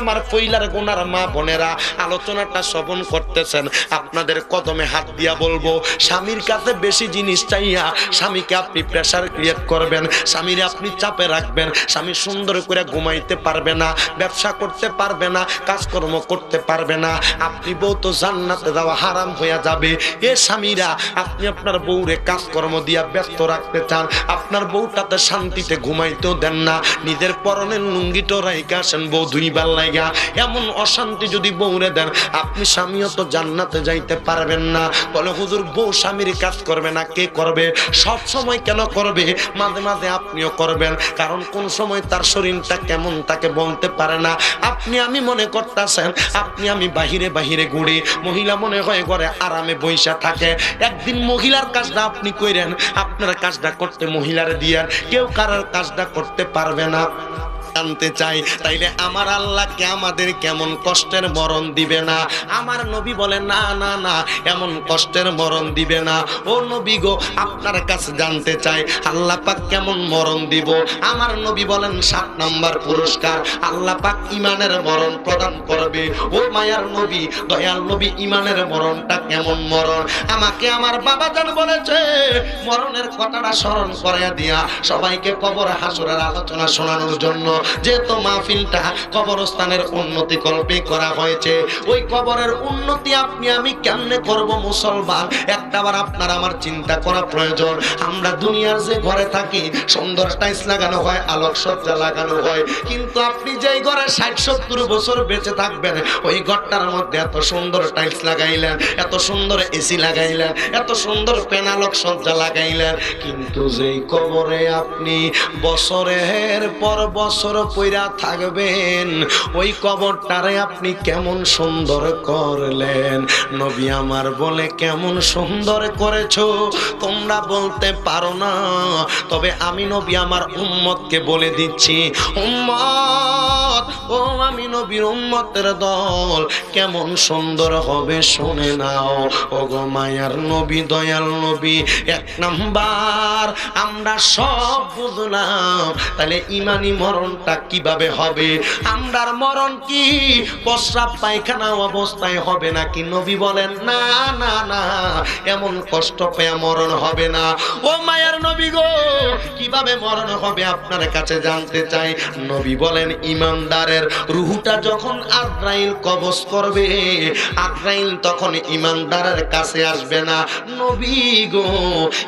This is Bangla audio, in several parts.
আমার ফইলার গোনার মা বোনেরা, আলোচনাটা শ্রবণ করতেছেন। আপনাদের কদমে হাত দিয়া বলব, স্বামীর কাছে বেশি জিনিস চাইয়া স্বামীকে আপনি প্রেশার ক্রিয়েট করবেন, স্বামীরে আপনি চাপে রাখবেন, স্বামী সুন্দর করে ঘুমাইতে পারবে না, ব্যবসা করতে পারবে না, কাজকর্ম করতে পারবে না, আপনি বউ তো জান্নাতে যাওয়া হারাম হয়ে যাবে। এ স্বামীরা, আপনি আপনার বউরে কাজকর্ম দিয়া ব্যস্ত রাখতে চান, আপনার বউটাতে শান্তিতে ঘুমাইতেও দেন না, নিজের পরনের লুঙ্গিটো রাইকে আসেন বউ দুইবার লাইগা এমন অশান্তি যদি বউরে দেন, আপনি স্বামীও তো জান্নাতে যাইতে পারবেন না। বলে, হুজুর, বউ স্বামীর কাজ করবে না, কে করবে? সব সময় কেন করবে? মাঝে মাঝে আপনিও করবেন, কারণ কোন সময় তার শরীরটা কেমন তাকে বলতে পারে না। আপনি, আমি মনে করতেছেন, আপনি, আমি বাহিরে বাহিরে ঘুরি, মহিলা মনে হয় ঘরে আরামে বৈশা থাকে। একদিন মহিলার কাজটা আপনি কইরেন, আপনার কাজটা করতে মহিলার দিয়ার কেউ কারোর কাজটা করতে পারবে না। জানতে চাই, তাইলে আমার আল্লাহকে আমাদের কেমন কষ্টের মরণ দিবে না? আমার নবী বলে, না না না, এমন কষ্টের মরণ দিবে না। ও নবী গো, আপনার কাছে জানতে চাই, আল্লাহ পাক কেমন মরণ দিব? আমার নবী বলেন, সাত নাম্বার পুরস্কার, আল্লাহ পাক ইমানের মরণ প্রদান করবে। ও মায়ার নবী, দয়াল নবী, ইমানের মরণটা কেমন মরণ? আমাকে আমার বাবা জান বলেছে, মরণের কথাটা স্মরণ করে দিয়া সবাইকে কবর হাসুরের আলোচনা শোনানোর জন্য যেহেতু মাহফিলটা কবরস্থানের উন্নতি কল্পে করা হয়েছে, ওই কবরের উন্নতি আপনি আমি কেমনে করব মুসলমান? একটাবার আপনার আমার চিন্তা করা প্রয়োজন। আমরা দুনিয়ার যে ঘরে থাকি, সুন্দর টাইলস লাগানো হয় আলোক সজ্জা লাগানো হয়, কিন্তু আপনি যেই ঘরে ষাট, সত্তর বছর বেঁচে থাকবেন, ওই ঘরটার মধ্যে এত সুন্দর টাইলস লাগাইলেন, এত সুন্দর এসি লাগাইলেন, এত সুন্দর পেনালক সজ্জা লাগাইলেন, কিন্তু যেই কবরে আপনি বছরের পর বছর পইরা থাকবেন। ওই কবরটারে আপনি কেমন সুন্দর করলেন? নবী আমার বলে, কেমন সুন্দর করেছ? তোমরা বলতে পারো না। তবে আমি নবী আমার উম্মতকে বলে দিচ্ছি, উম্মত, ও আমি নবীর উম্মতের দল, কেমন সুন্দর হবে শুনে নাও। ও গো মায়ার নবী, দয়াল নবী, এক নাম্বার, আমরা সব বুঝলাম। তাহলে ইমানি মরণটা কীভাবে হবে? আমরার মরণ কি? প্রস্রাব পায়খানা অবস্থায় হবে নাকি? নবী বলেন, না না না, এমন কষ্ট পেয়ে মরণ হবে না। ও মায়ার নবী গো, কীভাবে মরণ হবে আপনার কাছে জানতে চাই? নবী বলেন, ইমানদারের রুহুটা যখন আজরাইল কবজ করবে, আজরাইল তখন ইমানদারের কাছে আসবে না। নবী গো,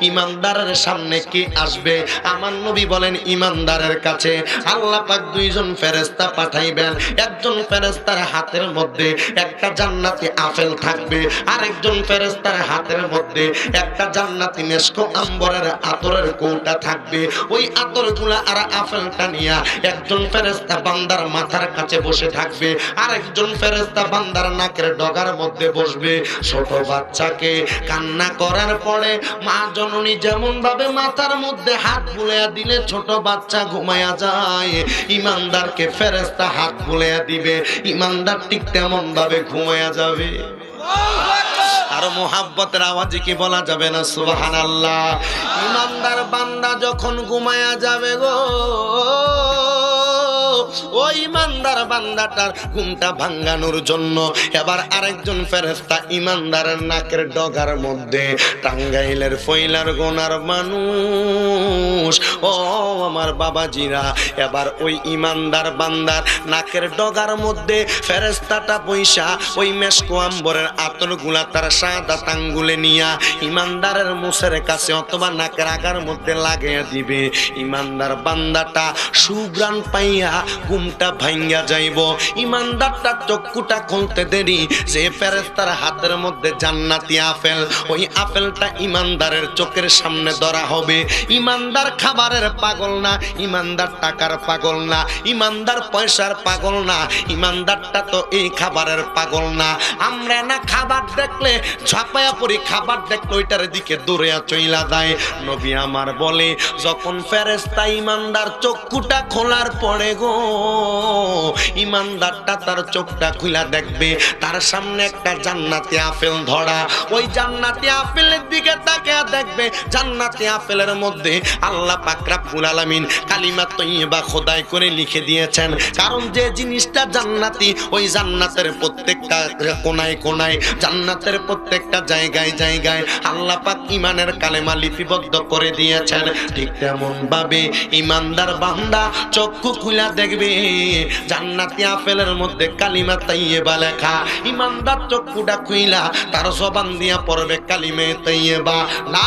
ইমানদারের সামনে কে আসবে? আমার নবী বলেন, ইমানদারের কাছে। আল্লাহ পাক দুইজন ফেরেস্তা পাঠাইবেন। একজন ফেরেস্তার হাতের মধ্যে একটা জান্নাতি আপেল থাকবে, আরেকজন ফেরেস্তার হাতের মধ্যে একটা জান্নাতি আম্বরের আতরের কৌটা থাকবে। ওই আর আপেলটা নিয়া একজন ফেরেস্তা বান্দার মাথার কাছে বসে থাকবে, আরেকজন ফেরেস্তা বান্দার নাকের ডগার মধ্যে বসবে। ছোট বাচ্চাকে কান্না করার পরে মা জননী যেমন ভাবে মাথার মধ্যে হাত বুলাইয়া দিলে ছোট বাচ্চা ঘুমায়া যায়। ইমানদারকে ফেরেস্তা হাত বুলাইয়া দিবে। ইমানদার ঠিক তেমন ভাবে ঘুমায়া যাবে। আর মোহাব্বতের আওয়াজে কি বলা যাবে না? সুবাহান আল্লাহ ইমানদার বান্দা যখন ঘুমায়া যাবে গো, ও ইমানদার বান্দাটার ঘুমটা ভাঙ্গানোর জন্য এবার আরেকজন ফেরেস্তা ইমানদারের নাকের ডগার মধ্যে টাঙ্গাইলের ফইলার গোনার মানুষ আমার বাবাজিরা, এবার ওই ইমানদার বান্দার নাকের ডগার মধ্যে ফেরেস্তাটা পয়সা ওই মেসকো আম্বরের আতরগুলা তার সাদা তাঙ্গুলে নিয়া ইমানদারের মুসের কাছে অথবা নাকের আগার মধ্যে লাগাইয়া দিবে। ইমানদার বান্দাটা সুগ্রাণ পাইয়া ঘুমটা ভাঙ্গা যাইব। ইমানদারটা চক্ষুটা খুলতে দেরি, যে ফেরেস্তার হাতের মধ্যে জান্নাতি আপেল, ওই আপেলটা ইমানদারের চোখের সামনে ধরা হবে। ইমানদার খাবারের পাগল না, ইমানদার টাকার পাগল না, ইমানদার পয়সার পাগল না, ইমানদারটা তো এই খাবারের পাগল না। আমরা না খাবার দেখলে ছাপায়া পড়ি, খাবার দেখলে ওইটার দিকে দৌড়ে চইলা যায়। নবী আমার বলে, যখন ফেরেস্তা ইমানদার চক্ষুটা খোলার পরে গো, ইমানদারটা তার চোখটা খুলা দেখবে, তার সামনে একটা জান্নাতি আপেল ধরা। ওই জান্নাতি আপেলের দিকে তাকে দেখবে, জান্নাতি আপেলের মধ্যে আল্লাহ পাক রাব্বুল আলামিন কালিমা তৈয়বা খোদাই করে লিখে দিয়েছেন। কারণ যে জিনিসটা জান্নাতি, ওই জান্নাতের প্রত্যেকটা কোনায় কোনায়, জান্নাতের প্রত্যেকটা জায়গায় জায়গায় আল্লাহ পাক ইমানের কালেমা লিপিবদ্ধ করে দিয়েছেন। ঠিক তেমন ভাবে ইমানদার বান্দা চক্ষু খুলা দেখবে, জান্নাতি আপেলের মধ্যে কালিমা তাইয়েবা লেখা। ইমানদার চক্ষুটা খুইলা, তার জবান দিয়া পড়বে কালিমে তাইয়েবা লা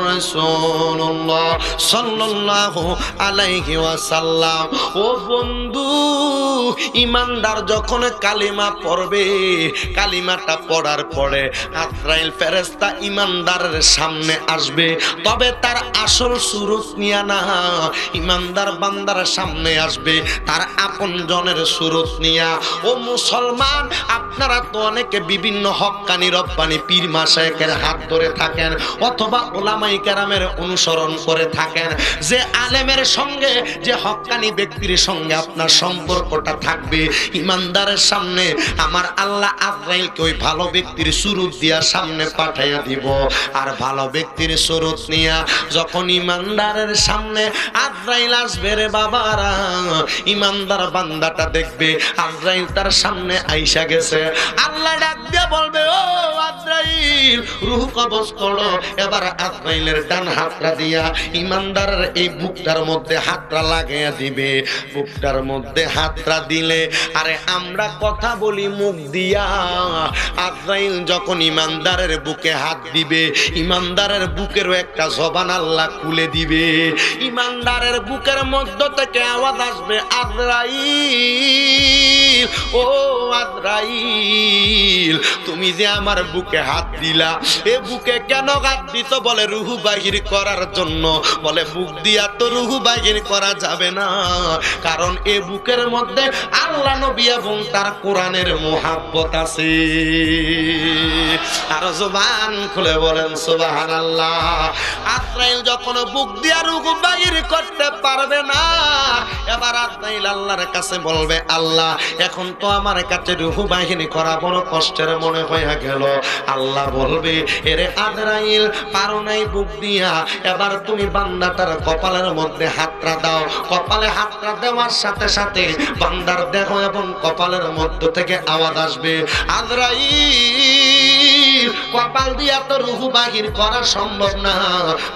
আলাইহি ওয়াসাল্লাম। ও বন্ধু ইমানদার যখন কালিমা পড়বে, কালিমাটা পড়ার পরে ইমানদারের সামনে আসবে। তবে তার আসল সুরত নিয়া না ইমানদার বান্দার সামনে আসবে, তার আপন জনের সুরত নিয়া। ও মুসলমান, আপনারা তো অনেকে বিভিন্ন হক্কানি রব্বানি পীর মাসায়কের হাত ধরে থাকেন, অথবা ওলামাই কেরামের অনুসরণ করে থাকেন। যে আলেমের সঙ্গে, যে হক্কানি ব্যক্তির সঙ্গে আপনার সম্পর্কটা থাকবে। ইমানদারের সামনে আমার আল্লাহ আজরাইলকে ওই ভালো ব্যক্তির সুরত দিয়া সামনে পাঠাইয়া দিব। আর ভালো ব্যক্তির সুরত নিয়া যখন ইমানদারের সামনে আজরাইল আসবে রে বাবারা, ইমানদার বান্দাটা দেখবে, আজরাইল তার সামনে আইসা গেছে। আল্লাহ ডাক দিয়ে বলবে, ও আজরাইল, রুহ কবজ করো। এবার আজরাইলের ডান হাতটা দিয়া ইমানদারের এই বুকটার মধ্যে হাতটা লাগাইয়া দিবে। বুকটার মধ্যে হাতটা দিলে, আরে আমরা কথা বলি মুখ দিয়া। আজরাইল যখন ইমানদারের বুকে হাত দিবে, ইমানদারের বুকেরও একটা জবান আল্লাহ খুলে দিবে। ইমানদারের বুকের মধ্য থেকে আওয়াজ আসবে, আজরাইল, ও আজরাইল, তুমি যে আমার বুকে হাত দিলা, এ বুকে কেন হাত দিত বলে রুহু বাহির করার জন্য। বলে, বুক দিয়া তো রুহু বাহির করা যাবে না। কারণ এ বুকের মধ্যে আল্লাহ, নবী এবং তার কোরআনের মোহাব্বত আছে। আর জবান খুলে বলেন সুবাহান আল্লাহ আজরাইল যখন বুক দিয়া রুহু বাহির করতে পারবে না, এবার আজরাইল আল্লাহর কাছে বলবে, আল্লাহ, এখন তো আমার কাছে রুহু বাহিনী করা বড় কষ্টের মনে হয়ে গেল। আল্লাহ বলবে, এরে আজরাইল, পারো নাই বুক দিয়া, এবার তুমি বান্দাটার কপালের মধ্যে হাতটা দাও। কপালে হাতটা দেওয়ার সাথে সাথে বান্দার দেহ এবং কপালের মধ্য থেকে আওয়াজ আসবে। আজরাইল, কপাল দিয়া তো রুহু বাহির করা সম্ভব না।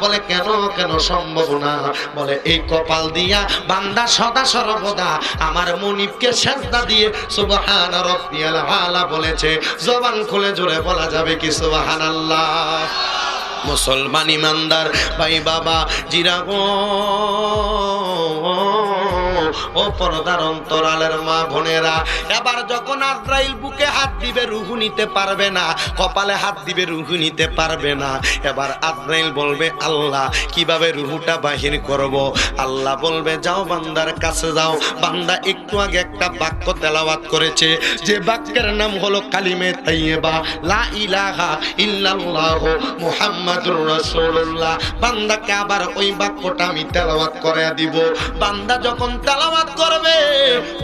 বলে, কেন কেন সম্ভব না? বলে, এই কপাল দিয়া বান্দা সদা সর্বদা আমার মনিবকে সেজদা দিয়ে সুবহান রব্বিয়াল আলা বলেছে। জবান খুলে জোরে বলা যাবে কি সুবহানাল্লাহ? মুসলমান ইমানদার ভাই বাবা জিরা ও পর্দার অন্তরালের মা বোনেরা, এবার যখন আজরাইল বুকে হাত দিবে, রুহু নিতে পারবে না, কপালে হাত দিবে, রুহু নিতে পারবে না। এবার আজরাইল বলবে, আল্লাহ, কীভাবে রুহুটা বাহির করব? আল্লাহ বলবে, যাও বান্দার কাছে যাও। বান্দা একটু আগে একটা বাক্য তেলাওয়াত করেছে, যে বাক্যের নাম হলো কালিমে তাইয়েবা লা ইলাহা ইল্লাল্লাহ মুহাম্মাদুর রাসূলুল্লাহ। বান্দাকে আবার ওই বাক্যটা আমি তেলাওয়াত করে দিব। বান্দা যখন তেলাওয়াত করবে।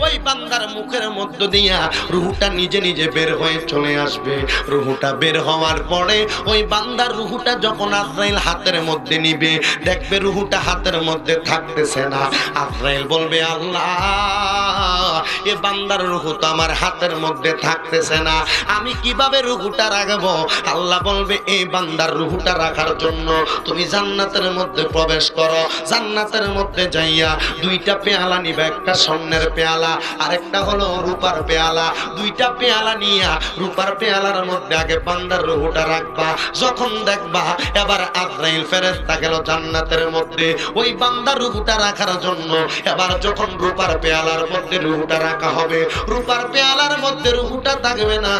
ওই বান্দার মুখের মধ্য দিয়া রুহুটা নিজে নিজে বের হয়ে চলে আসবে। রুহুটা বের হওয়ার পরে ওই বান্দার রুহুটা যখন আজরাইল হাতের মধ্যে নিবে, দেখবে রুহুটা হাতের মধ্যে থাকতেছে না। আজরাইল বলবে, আল্লাহ, এ বান্দার রুহু তো আমার হাতের মধ্যে থাকতেছে না। আমি কীভাবে রুহুটা রাখব? আল্লাহ বলবে এই বান্দার রুহুটা রাখার জন্য তুমি জান্নাতের মধ্যে প্রবেশ করো। জান্নাতের মধ্যে যাইয়া দুইটা পেয়ালা নিবে একটা স্বর্ণের পেয়ালা, আরেকটা হলো রূপার পেয়ালা। দুইটা পেয়ালা নিয়া রূপার পেয়ালার মধ্যে আগে বান্দার রুহুটা রাখবা। যখন দেখবা এবার আজরাইল ফেরেশতা গেল জান্নাতের মধ্যে। ওই বান্দার রুহুটা রাখার জন্য এবার যখন রূপার পেয়ালার মধ্যে রুহুটা রাখা হবে, রূপার পেয়ালার মধ্যে রুহুটা থাকবে না।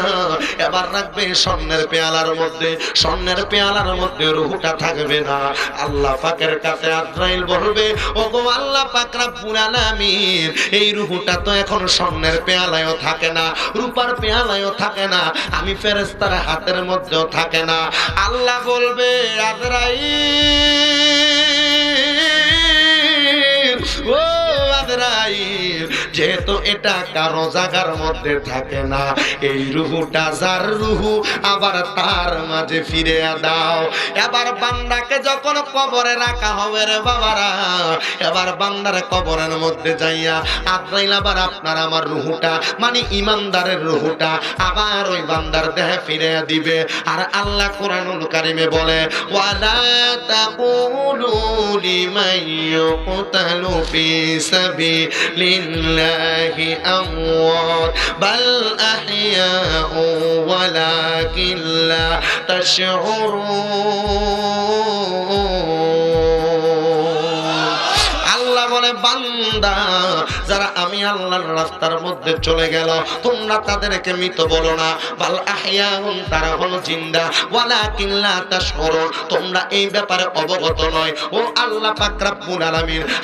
এবার রাখবে স্বর্ণের পেয়ালার মধ্যে, স্বর্ণের পেয়ালার মধ্যে রুহুটা থাকবে না। আল্লাহ পাকের কাছে আজরাইল বলবে ও গো আল্লাহ পাক রব্বুল আলামিন এই রুহুটা তো এখন স্বর্ণের পেয়ালায়ও থাকে না, রূপার পেয়ালায়ও থাকে না, আমি ফেরেস্তার হাতের মধ্যেও থাকে না। আল্লাহ বলবে আদরাই ও আজরাইল, যেহেতু এটা কারও জায়গার মধ্যে থাকে না, এই রুহুটা যার রুহু, আবার তার মাঝে ফিরে দাও। এবার বান্দাকে যখন কবরে রাখা হবে রে বাবারা, এবার বান্দার কবরের মধ্যে যাইয়া আজরাইল আবার আপনার আমার রুহুটা মানে ইমানদারের রুহুটা, আবার ওই বান্দার দেহে ফিরে দিবে। আর আল্লাহ কোরআনুল কারিমে বলে, ওয়ালা তাকুলু লিমান ইউকতালু ফি الذي لله أموات بل أحياء ولكن لا تشعرون বান্দা, যারা আমি আল্লাহর রাস্তার মধ্যে চলে গেল, তোমরা তাদেরকে মৃত বলো না। বাল তারা হলো জিন্দা। তোমরা এই ব্যাপারে অবগত নয়। ও আল্লাহ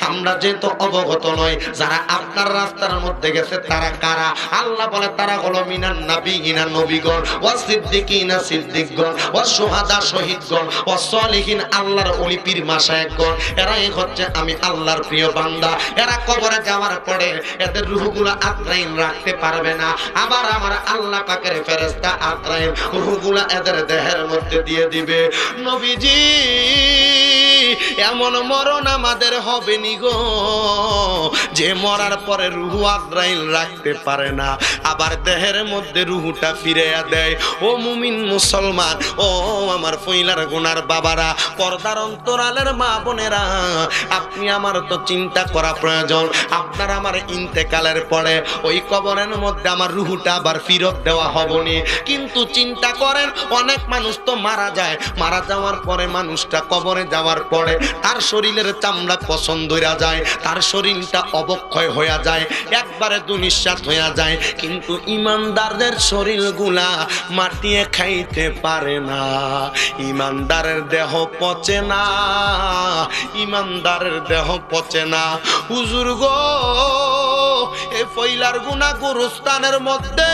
আমরা যেহেতু অবগত নয় যারা আপনার রাস্তার মধ্যে গেছে, তারা কারা? আল্লাহ বলে, তারা হলো মিনান নাবিয়িনা, নবীগণ, ওয়া সিদ্দিকিনা, সিদ্দিকগণ, ওয়া শুহাদা, শহীদগণ, ওয়া সালিহিন, আল্লাহর ওলি পীর মাশায়েখগণ এরাই হচ্ছে আমি আল্লাহর প্রিয় বান্দা। এরা কবরে যাওয়ার পরে এদের রুহগুলো আত্রাইন রাখতে পারবে না। আবার আমার আল্লাহ পাকের ফেরেশতা আত্রাইন রুহগুলো এদের দেহের মধ্যে দিয়ে দিবে। নবীজি, এমন মরণ আমাদের হবে নি গো, যে মরার পরে রুহু আদ্রাইল রাখতে পারে না। আবার দেহের মধ্যে রুহুটা ফিরে দেয়। ও মুমিন মুসলমান, ও আমার ফইলার গুনার বাবারা, পর্দার অন্তরালের মা বোনেরা, আপনি আমার তো চিন্তা করা প্রয়োজন। আপনার আমার ইন্তেকালের পরে ওই কবরের মধ্যে আমার রুহুটা আবার ফিরত দেওয়া হবনি। কিন্তু চিন্তা করেন, অনেক মানুষ তো মারা যায়। মারা যাওয়ার পরে মানুষটা কবরে যাওয়ার পরে তার শরীরের চামড়া পছন্দ হইয়া যায়, তার শরীরটা অবক্ষয় হইয়া যায়, একবারে দুনিশ্বাস হইয়া যায়। কিন্তু ইমানদারদের শরীরগুলা মাটিয়ে খাইতে পারে না। ইমানদারের দেহ পচে না, ইমানদারের দেহ পচে না। হুজুর গো ফইলার গুনা গুরুস্থানের মধ্যে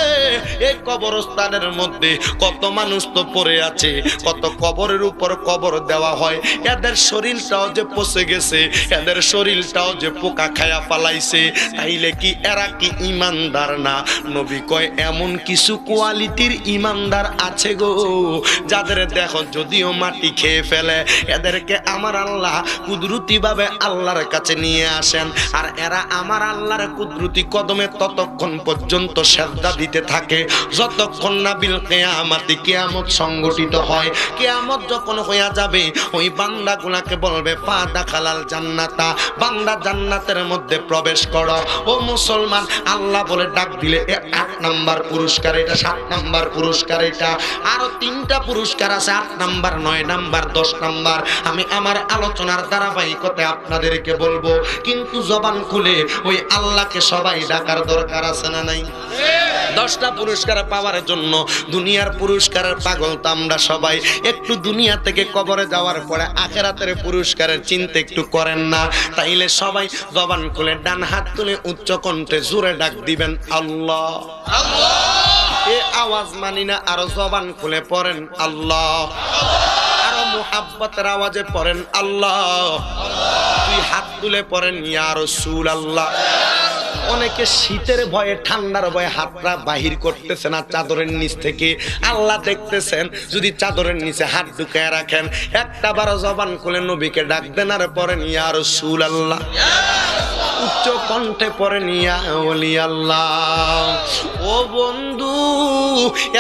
কবরস্থানের মধ্যে। কত মানুষ তো পড়ে আছে, কত কবরের উপর কবর দেওয়া হয়। এদের শরীরটাও যে পচে গেছে, এদের শরীরটাও যে পোকা খায়া পালাইছে তাইলে কি এরা কি ইমানদার না? নবী কয়, এমন কিছু কোয়ালিটির ইমানদার আছে গো, যাদের দেখো যদিও মাটি খেয়ে ফেলে, এদেরকে আমার আল্লাহ কুদরতি ভাবে আল্লাহর কাছে নিয়ে আসেন। আর এরা আমার আল্লাহর কুদরতি কদমে ততক্ষণ পর্যন্ত শ্রদ্ধা দিতে থাকে। যতক্ষণ না বিল কেয়ামাতি কেয়ামত সংগঠিত হয়, কেয়ামত যখন হইয়া যাবে, ওই বান্দা গুলাকে বলবে, পা দাখালাল জান্নাতা। বান্দা জান্নাতের মধ্যে প্রবেশ করো। ও মুসলমান, আল্লাহ বলে ডাক দিলে এ আট নাম্বার পুরস্কার এটা, সাত নাম্বার পুরস্কার এটা। আরও তিনটা পুরস্কার আছে, আট নাম্বার, নয় নাম্বার, দশ নাম্বার। আমি আমার আলোচনার ধারাবাহিকতে আপনাদেরকে বলব, কিন্তু জবান খুলে ওই আল্লাহকে সবাই ডাকার দরকার আছে না নাই? দশটা পুরস্কার পাওয়ার জন্য দুনিয়ার পুরস্কারের পাগল তো আমরা সবাই। একটু দুনিয়া থেকে কবরে যাওয়ার পরে আখেরাতের পুরস্কারের চিন্তা একটু করেন না। তাইলে সবাই জবান খুলে ডান হাত তুলে উচ্চ কণ্ঠে জোরে ডাক দিবেন আল্লাহ। এ আওয়াজ মানি না আরও জবান খুলে পড়েন আল্লাহ। আরও মুহাব্বতের আওয়াজে পড়েন আল্লাহ। দুই হাত তুলে পড়েন ইয়া রাসূল আল্লাহ অনেকে শীতের ভয়ে, ঠান্ডার ভয়ে হাতটা বাহির করতেছে না চাদরের নিচ থেকে। আল্লাহ দেখতেছেন, যদি চাদরের নিচে হাত ঢুকায় রাখেন একটা বারো জবান খুলে নবীকে ডাক দেন, আর পরে ইয়া রাসূল আল্লাহ উচ্চ কণ্ঠে পরে নিয়া ওলি আল্লাহ ও বন্ধু,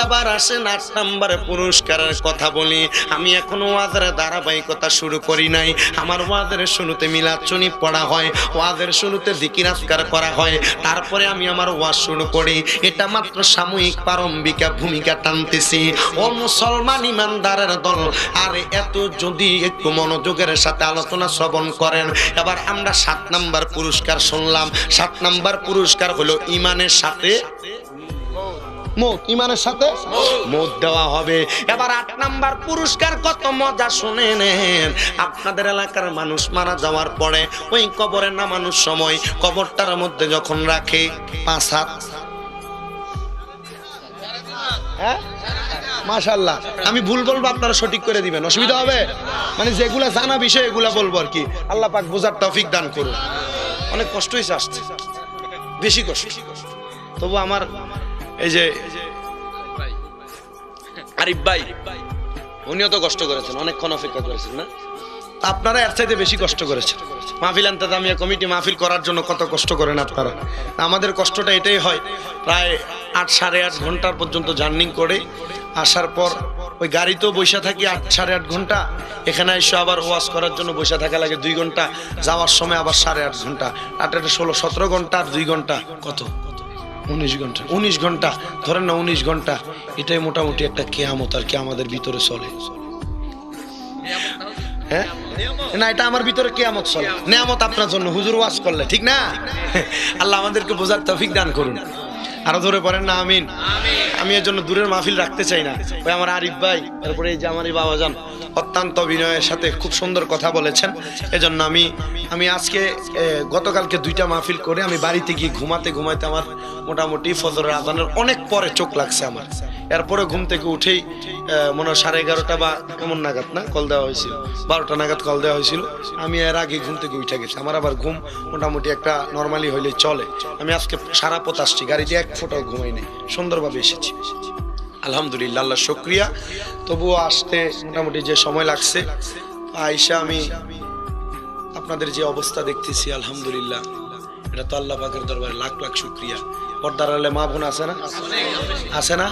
এবার আসেন আট নাম্বারে পুরস্কারের কথা বলি। আমি এখনও ওয়াদের ধারাবাহিকতা শুরু করি নাই। আমার ওয়াদের শুরুতে মিলাচনি পড়া হয়। ওয়াদের শুরুতে জিকিরাজকার করা হয়। তারপরে আমি আমার ওয়াজ শুরু করি। এটা মাত্র সাময়িক প্রারম্ভিকা ভূমিকা টানতেছি। ও মুসলমান ইমানদারের দল, আর এত যদি একটু মনোযোগের সাথে আলোচনা শ্রবণ করেন। এবার আমরা সাত নাম্বার পুরস্কার শুনলাম। সাত নাম্বার পুরস্কার হলো ইমানের সাথে মত ইমানের সাথে? মত দেওয়া হবে। এবার আট নাম্বার পুরস্কার কত মজা শুনে নেন। আপনাদের এলাকার মানুষ মারা যাওয়ার পরে ওই কবরে নামানোর সময় কবরটার মধ্যে যখন রাখে পাঁচ হাত। হ্যাঁ? মাশাল্লাহ আমি ভুল বলব আপনারা সঠিক করে দিবেন। অসুবিধা হবে? মানে যেগুলা জানা বিষয় এগুলা বলব আর কি। আল্লাহ পাক বোঝার তৌফিক দান করুন। অনেক কষ্ট হয়েছে আসতে বেশি কষ্ট। তবু আমার এই যে আরিফ ভাই উনিও তো কষ্ট করেছেন অনেকক্ষণ অপেক্ষা করেছেন না? আপনারা এর চাইতে বেশি কষ্ট করেছেন। মাহফিল আনতে দামিয়া কমিটি মাহফিল করার জন্য কত কষ্ট করেন আপনারা? আমাদের কষ্টটা এটাই হয় প্রায় আট সাড়ে আট ঘণ্টার পর্যন্ত জার্নিং করে আসার পর ওই গাড়িতেও বসে থাকি আট সাড়ে আট ঘণ্টা এখানে এসে আবার ওয়াশ করার জন্য বসে থাকা লাগে দুই ঘণ্টা যাওয়ার সময় আবার সাড়ে আট ঘণ্টা আট আটে ষোলো সতেরো ঘণ্টা আর দুই ঘণ্টা। কত? উনিশ ঘণ্টা। উনিশ ঘণ্টা। ধরেন না উনিশ ঘণ্টা। এটাই মোটামুটি একটা কেয়ামত আর কি আমাদের ভিতরে চলে। হ্যাঁ? না, এটা আমার ভিতরে কেয়ামত চলে। নেয়ামত আপনার জন্য। হুজুর ওয়াজ করলে, ঠিক না? আল্লাহ আমাদেরকে বোঝার তফিক দান করুন। আরও ধরে পড়েন না, আমিন। আমি এর জন্য দূরের মাহফিল রাখতে চাই না। ওই আমার আরিফ ভাই, তারপরে এই যে আমার এই বাবাজান, অত্যন্ত বিনয়ের সাথে খুব সুন্দর কথা বলেছেন। এজন্য আমি আমি আজকে গতকালকে দুইটা মাহফিল করে আমি বাড়িতে গিয়ে ঘুমাতে ঘুমাতে আমার মোটামুটি ফজরের আজানের অনেক পরে চোখ লাগছে আমার। এরপরে ঘুম থেকে উঠেই মনে হয় সাড়ে এগারোটা বা এমন নাগাদ না, কল দেওয়া হয়েছিল। বারোটা নাগাদ কল দেওয়া হয়েছিল। আমি এর আগে ঘুম থেকে উঠে গেছি। আমার আবার ঘুম মোটামুটি একটা নর্মালি হইলে চলে। আমি আজকে সারা পথ আসছি। গাড়িতে এক ফোটাও ঘুমাই নেই। সুন্দরভাবে এসেছি। আলহামদুলিল্লাহ, আল্লাহ শুক্রিয়া। তবুও আসতে মোটামুটি যে সময় লাগছে আইসা আমি আপনাদের যে অবস্থা দেখতেছি, আলহামদুলিল্লাহ, এটা তো আল্লাহ পাকের দরবারে লাখ লাখ শুক্রিয়া। পর্দার আলে মা বোন আছে না? আছে না?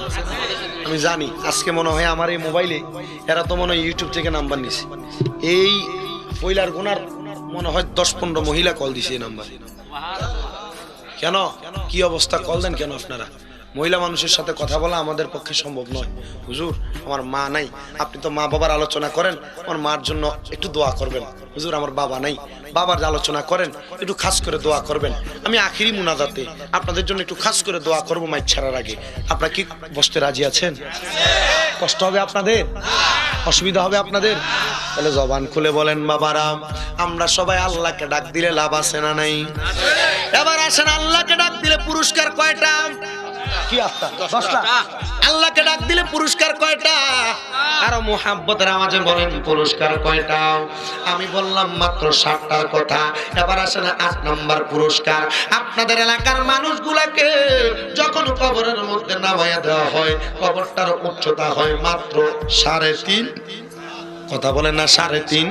আমি জানি, আজকে মনে হয় আমার এই মোবাইলে এরা তো মনে হয় ইউটিউব থেকে নাম্বার নিছে। এই পয়লার গুনার মনে হয় দশ পনেরো মহিলা কল দিছে এই নাম্বার। কেন? কি অবস্থা? কল দেন কেন আপনারা? মহিলা মানুষের সাথে কথা বলা আমাদের পক্ষে সম্ভব নয়। হুজুর, আমার মা নাই। আপনি তো মা বাবার আলোচনা করেন, আমার মার জন্য একটু দোয়া করবেন। হুজুর, আমার বাবা নাই। বাবার আলোচনা করেন, একটু খাস করে দোয়া করবেন। আমি আখিরি মুনাজাতে আপনাদের জন্য একটু খাস করে দোয়া করব মাইক ছাড়ার আগে। আপনারা কি বসতে রাজি আছেন? কষ্ট হবে আপনাদের? অসুবিধা হবে আপনাদের? তাহলে জবান খুলে বলেন বাবারাম আমরা সবাই আল্লাহকে ডাক দিলে লাভ আছে না নাই? এবার আসেন, আল্লাহকে ডাক দিলে পুরস্কার কয়টা? কি আত্মা? দশটা আল্লাহকে ডাক দিলে পুরস্কার কয়টা? আরও মোহাব্বতের আওয়াজে বলেন পুরস্কার কয়টা? আমি বললাম মাত্র ষাটটার কথা। এবার আসেন আট নম্বর পুরস্কার। আপনাদের এলাকার মানুষগুলাকে যখন কবরের মধ্যে নামাইয়া দেওয়া হয় কবরটার উচ্চতা হয় মাত্র সাড়ে তিন কথা বলে না, সাড়ে তিন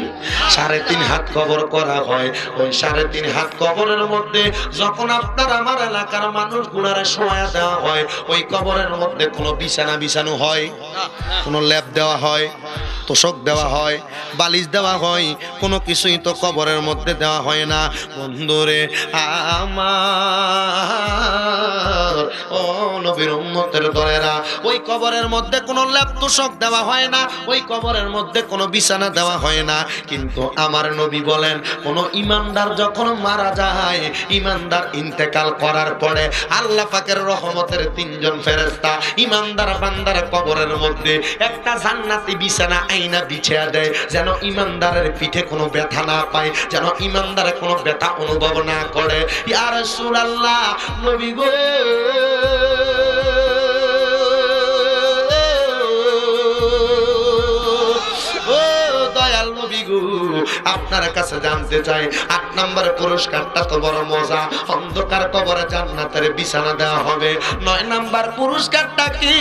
সাড়ে তিন হাত কবর করা হয়। ওই সাড়ে তিন হাত কবরের মধ্যে যখন আপনার আমার এলাকার মানুষ গুলারে শোয়া দেওয়া হয়, ওই কবরের মধ্যে কোনো বিছানা বিছানো হয়, কোনো ল্যাব দেওয়া হয়, তোষক দেওয়া হয়, বালিশ দেওয়া হয়, কোনো কিছুই তো কবরের মধ্যে দেওয়া হয় না। বন্ধুরে, আমার, ও নবীর উম্মতের দলেরা, ওই কবরের মধ্যে কোনো ল্যাব তোষক দেওয়া হয় না, ওই কবরের মধ্যে কোনো বিছানা দেওয়া হয় না। কিন্তু আমার নবী বলেন, কোনো ইমানদার যখন মারা যায়, ইমানদার ইন্তেকাল করার পরে আল্লাহ পাকের রহমতের তিনজন ফেরেস্তা ইমানদার বান্দার কবরের মধ্যে একটা জান্নাতি বিছানা আইনা বিছিয়ে দেয়, যেন ইমানদারের পিঠে কোনো ব্যথা না পায়, যেন ইমানদারে কোনো ব্যথা অনুভব না করে। ইয়ার সুরাল্লাহ নবী গো! দয়াল নবী গো আপনার কাছে জানতে চাই, আট নম্বর পুরস্কারটা তো বড় মজা। অন্ধকার কবরে জান্নাতের বিছানা দেওয়া হবে। নয় নাম্বার পুরস্কারটা কি?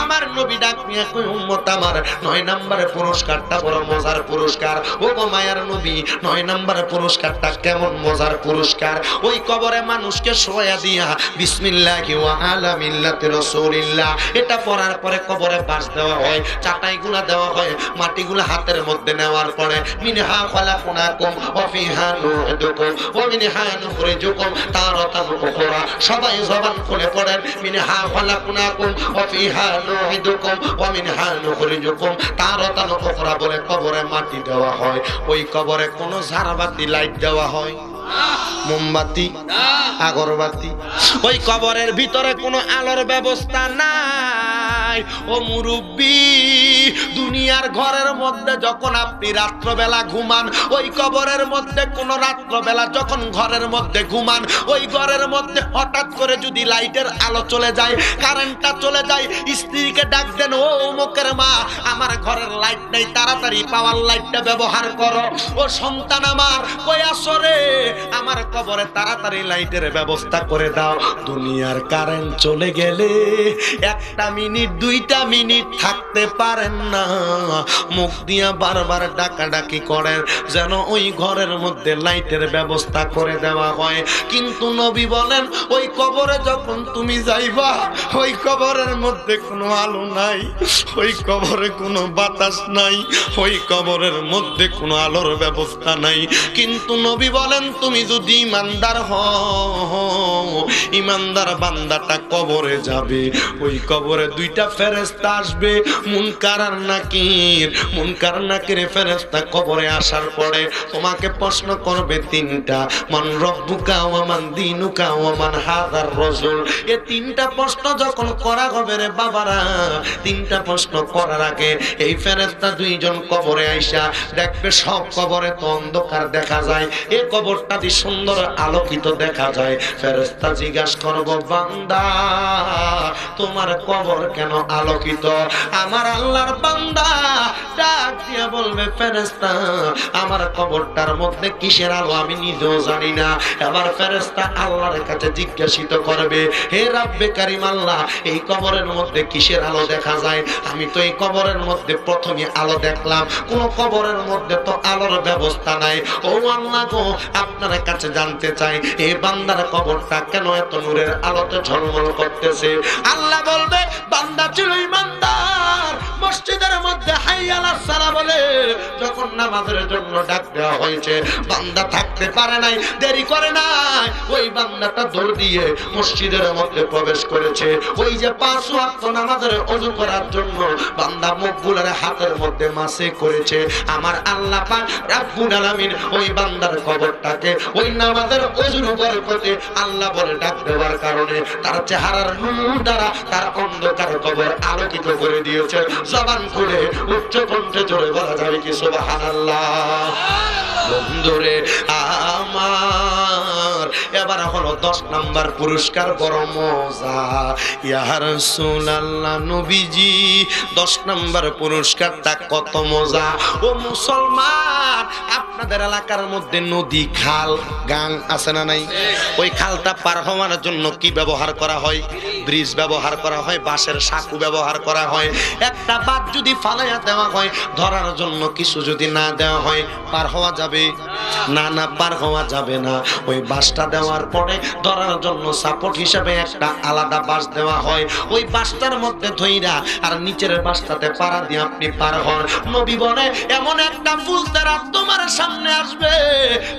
আমার নবী ডাক নিয়ে কই উম্মত আমার? নয় নম্বরের পুরস্কারটা বড় মজার পুরস্কার। ও গো মায়ার নবী, নয় নম্বরের পুরস্কারটা কেমন মজার পুরস্কার? ওই কবরে মানুষকে শোয়া দিয়া, বিসমিল্লাহি ওয়া আলা মিল্লাতি রাসূলিল্লাহ। এটা পড়ার পরে কবরে বাস দেওয়া হয়, চাটাইগুলা দেওয়া হয়, মাটিগুলা হাতের মধ্যে নেওয়ার পরে মিনহা খালাকুনাকুম ওয়া ফিহা নু'ইদুকুম ওয়া মিনহা নুখরিজুকুম তারাতান উখরা সবাই জবান খুলে পড়েন মিনহা খালাকুনাকুম ওয়া ফিহা নু'ইদুকুম ওয়া মিনহা নুখরিজুকুম। তারাতান উখরা বলে কবরে মাটি দেওয়া হয় ওই কবরে কোনো ঝাড়বাতি লাইট দেওয়া হয়। মোমবাতি আগরবাতি ওই কবরের ভিতরে কোনো আলোর ব্যবস্থা নাই। ও মুরব্বী, দুনিয়ার ঘরের মধ্যে যখন আপনি রাত্রবেলা ঘুমান, ওই কবরের মধ্যে কোনো রাত্রবেলা যখন ঘরের মধ্যে ঘুমান, ওই ঘরের মধ্যে হঠাৎ করে যদি লাইটের আলো চলে যায়, কারেন্টটা চলে যায়, স্ত্রীকে ডাক দেন, ও অমুকের মা, আমার ঘরের লাইট নেই, তাড়াতাড়ি পাওয়ার লাইটটা ব্যবহার করো। ও সন্তান আমার, কই আসরে আমার কবরে তাড়াতাড়ি লাইটের ব্যবস্থা করে দাও। দুনিয়ার কারেন্ট চলে গেলে একটা মিনিট দুইটা মিনিট থাকতে পারেন না। মুখ দিয়া বারবার ডাকাডাকি করেন, যেন ওই ঘরের মধ্যে লাইটের ব্যবস্থা করে দেওয়া হয়। কিন্তু নবী বলেন, ওই কবরে যখন তুমি যাইবা, ওই কবরের মধ্যে কোনো আলো নাই, ওই কবরে কোনো বাতাস নাই, ওই কবরের মধ্যে কোনো আলোর ব্যবস্থা নাই। কিন্তু নবী বলেন, তুমি যদি ইমানদার হও ইমানদার বান্দাটা কবরে যাবে। ওই কবরে দুইটা ফেরেস্তা আসবে, মুনকার আর নাকির। মুনকার নাকির ফেরেস্তা কবরে আসার পরে তোমাকে প্রশ্ন করবে তিনটা, মান রব্বুকা ওয়া মান দিনুকা ওয়া মান হাদার রাসূল। এই তিনটা প্রশ্ন যখন করা হবে রে বাবারা, তিনটা প্রশ্ন করার আগে এই ফেরেস্তা দুইজন কবরে আইসা দেখবে সব কবরে তো অন্ধকার দেখা যায়। এই কবরটা দি সুন্দর আলোকিত দেখা যায়। ফেরেস্তা জিজ্ঞাসা করব, বান্দা, তোমার কবর কেন আলোকিত? আমার আল্লাহর বান্দা ডাক দিয়ে বলবে ফেরেস্তা আমার কবরটার মধ্যে কিসের আলো আমি নিজেও জানি না। এবার ফেরেস্তা আল্লাহর কাছে জিজ্ঞাসিত করবে, হে রাব্বে কারিম আল্লাহ, এই কবরের মধ্যে কিসের আলো দেখা যায়? আমি তো এই কবরের মধ্যে প্রথমে আলো দেখলাম, কোন কবরের মধ্যে তো আলোর ব্যবস্থা নাই। ও আল্লাহ গো, আপনার কাছে জানতে চাই এই বান্দার কবরটা কেন এত নূরের আলোতে ঝলমল করতেছে। আল্লাহ বলবে বান্দা ছিল ইমানদার। মসজিদের মধ্যে হাইয়ালা সালা বলে, যখন নামাজের জন্য ডাক দেওয়া হয়েছে, বান্দা থাকতে পারে নাই, দেরি করে নাই। ওই বান্দাটা দৌড় দিয়ে মসজিদের মধ্যে প্রবেশ করেছে। ওই যে পাঁচ ওয়াক্ত নামাজের অজু করার জন্য বান্দা মুখগুলার হাতের মধ্যে মাসে করেছে। আমার আল্লাহ পাক রাব্বুল আলামিন ওই বান্দার কবরটাকে ওই নামাজের অজুর বরকতে আল্লাহ বলে ডাক দেওয়ার কারণে তার চেহারার নূর দ্বারা তার অন্ধকার কবর আলোকিত করে দিয়েছে। জবান খুলে উচ্চ কণ্ঠে জোরে বলা যাবে কি সুবহানাল্লাহ। বন্ধুরে, আমার। এবার হলো দশ নাম্বার পুরস্কার, বড় মজা। ইয়ার সুলাল্লাহ নবীজি, দশ নাম্বার পুরস্কারটা কত মজা। ও মুসলমান, আপনাদের এলাকার মধ্যে নদী, খাল, গাং আছে না নাই? ওই খালটা পার হওয়ার জন্য কি ব্যবহার করা হয়? ব্রিজ ব্যবহার করা হয়, বাঁশের সাঁকু ব্যবহার করা হয়। একটা বাদ যদি ফালাইয়া দেওয়া হয়, ধরার জন্য কিছু যদি না দেওয়া হয়, পার হওয়া যাবে না না পার হওয়া যাবে না। ওই বাসটা দেওয়ার পরে ধরার জন্য সাপোর্ট হিসাবে একটা আলাদা বাস দেওয়া হয়। ওই বাসটার মধ্যে ধইরা আর নিচের বাসটাতে পাড়া দিয়ে আপনি পার হন। নবী বলে, এমন একটা ফুলতে রাত তোমার সামনে আসবে।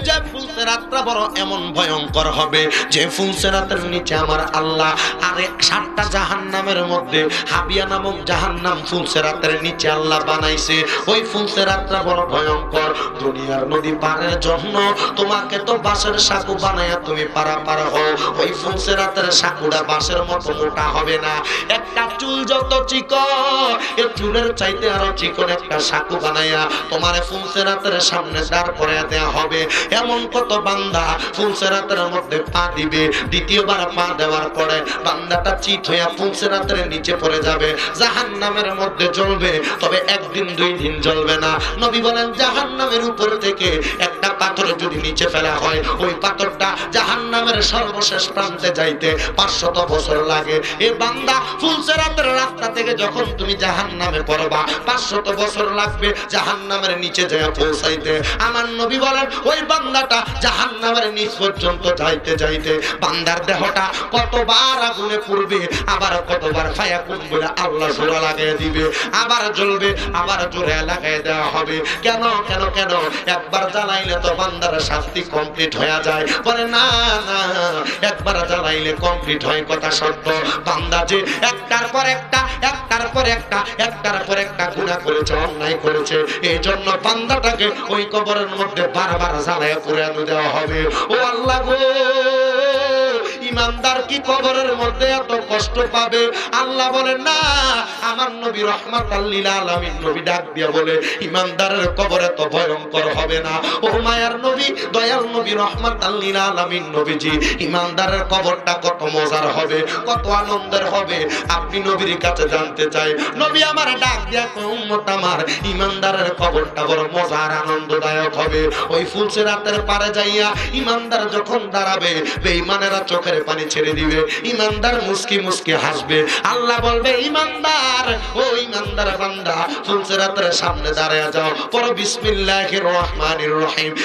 যে ফুলতে রাতটা বড় এমন ভয়ঙ্কর হবে। যে ফুলতে রাতের নিচে আমার আল্লাহ আরে সাতটা জাহান নামের মধ্যে, হাবিয়া নামক জাহান নাম ফুলসে রাতের নিচে আল্লাহ বানাইছে। ওই ফুলসে রাতটা বড় ভয়ঙ্কর। দুনিয়ার নদী পারের জন্য তোমাকে তো বাঁশের সাঁকু বানাইয়া তুমি পারা পারা হও। ওই ফুলসে রাতের সাঁকুটা বাঁশের মতো মোটা হবে না। একটা চুল যত চিকন, এ চুলের চাইতে আরও চিকন একটা সাঁকু বানাইয়া তোমার ফুলসে রাতের সামনে দাঁড় করে দেয়া হবে। এমন কত বান্দা ফুলসে রাতের মধ্যে পা দিবে, দ্বিতীয়বার পা দেওয়ার পরে বান্দাটা চিত হইয়া ফুলসে রাতের নিচে পড়ে যাবে। জাহান নামের মধ্যে জ্বলবে, তবে একদিন দুই দিন জ্বলবে না। নবী বলেন জাহান নামের উপর থেকে একটা পাথর যদি নিচে ফেলা হয়, ওই পাথরটা জাহান নামের সর্বশেষ প্রান্তে যাইতে পাঁচশত বছর লাগে। এ বান্দা ফুলসে রাতের রাস্তা থেকে যখন তুমি জাহান নামে পড়বা, পাঁচশত বছর লাগবে জাহান নামের নিচে যায় পৌঁছাইতে। আমার নবী বলেন, ওই বান্দাটা জাহান নামের নিচ পর্যন্ত যাইতে যাইতে, বান্দার দেহটা কতবার আগুনে পড়বে, আবার কতবার ফায়া কোন বলে আল্লাহ জোড়া লাগিয়ে দিবে। আবার জ্বলবে, আবার জোরে লাগাই দেওয়া হবে। কেন কেন কেন? একবার জ্বালাইলে তো বান্দার শাস্তি কমপ্লিট হয়ে যায়। না না, একবার জ্বালাইলে কমপ্লিট হয় কথা একটার পর একটা, একটার পর একটা, একটার পর একটা গুণা করেছে, অন্যায় করেছে। এই জন্য বান্দাটাকে ওই কবরের মধ্যে বারবার জ্বালায় পুরানো দেওয়া হবে। ও আল্লাহ গো! ইমানদার কি কবরের মধ্যে এত কষ্ট পাবে? আল্লাহ বলেন, না, আমার নবী রহমাত আল্লিল আলামিন নবী ডাক দিয়া বলে, ইমানদারের কবর এত ভয়ঙ্কর হবে না। ও মায়ার নবী, দয়াল নবী রহমাত আল্লিল আলামিন নবীজি, ইমানদারের কবরটা কত মজার হবে, কত আনন্দের হবে। আপনি নবীর কাছে জানতে চাই, নবী আমার ডাক দিয়া উম্মত আমার, ইমানদারের কবরটা বড় মজার, আনন্দদায়ক হবে। ওই ফুলসে রাতের পারে যাইয়া ইমানদার যখন দাঁড়াবে, বেঈমানেরা চোখের পানি ছেড়ে দিবে। ইমানদার মুসকি মুসকি হাসবে। আল্লাহ বলবে, ইমানদার, ও ইমানদার বান্দা, ফুলসে রাতের সামনে দাঁড়ায় যাও। পর বিসমিল্লাহির রহমানির রহিম।